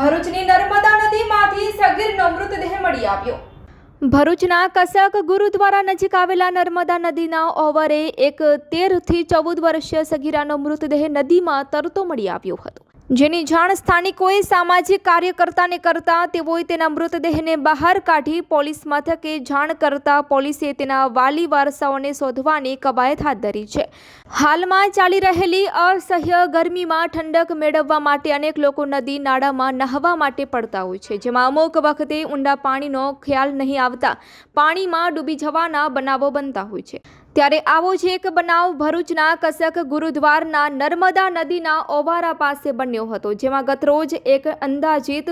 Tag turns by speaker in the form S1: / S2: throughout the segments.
S1: ભરૂચની નર્મદા નદીમાંથી સગીરનો મૃતદેહ મળી આવ્યો. ભરૂચના કસક ગુરુદ્વારા નજીક આવેલા નર્મદા નદીના ઓવરે એક તેરથી ચૌદ વર્ષીય સગીરાનો મૃતદેહ નદીમાં તરતો મળી આવ્યો હતો. જેની જાણ સ્થાનિકોએ સામાજિક કાર્યકર્તાને કરતા તેઓએ તેના મૃતદેહને બહાર કાઢી પોલીસ મથકે જાણ કરતા પોલીસે તેના વાલી વારસાઓને શોધવાની કવાયત હાથ ધરી છે. હાલમાં ચાલી રહેલી અસહ્ય ગરમીમાં ઠંડક મેળવવા માટે અનેક લોકો નદી નાળામાં નહાવા માટે પડતા હોય છે, જેમાં અમુક વખતે ઊંડા પાણીનો ખ્યાલ નહીં આવતા પાણીમાં ડૂબી જવાના બનાવો બનતા હોય છે. ત્યારે આવો જ એક બનાવ ભરૂચના કસક ગુરુદ્વારના નર્મદા નદીના ઓવારા પાસે બન્યો હતો, જેમાં ગતરોજ એક અંદાજિત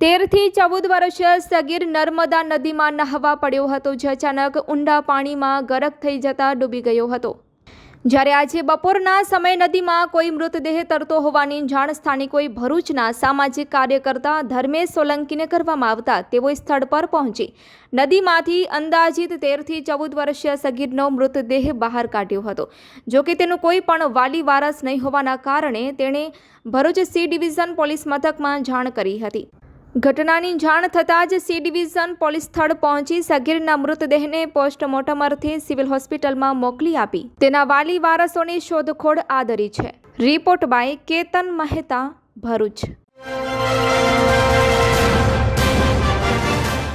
S1: તેરથી ચૌદ વર્ષીય સગીર નર્મદા નદીમાં નહાવા પડ્યો હતો, જે અચાનક ઊંડા પાણીમાં ગરક થઈ જતા ડૂબી ગયો હતો. જ્યારે આજે બપોરના સમય નદીમાં કોઈ મૃતદેહ તરતો હોવાની જાણ સ્થાનિકોએ ભરૂચના સામાજિક કાર્યકર્તા ધર્મેશ સોલંકીને કરવામાં આવતા તેઓ સ્થળ પર પહોંચી નદીમાંથી અંદાજિત તેરથી ચૌદ વર્ષીય સગીરનો મૃતદેહ બહાર કાઢ્યો હતો. જોકે તેનો કોઈ પણ વાલી વારસ નહીં હોવાના કારણે તેણે ભરૂચ સી ડિવિઝન પોલીસ મથકમાં જાણ કરી હતી. ઘટનાની જાણ થતાં જ સી ડિવિઝન પોલીસ સ્થળ પહોંચી સગીરના મૃતદેહને પોસ્ટમોર્ટમ અર્થે સિવિલ હોસ્પિટલમાં મોકલી આપી. તેના વાલી વારસોની શોધખોળ આદરી છે. Report by Ketan Mehta Bharuch.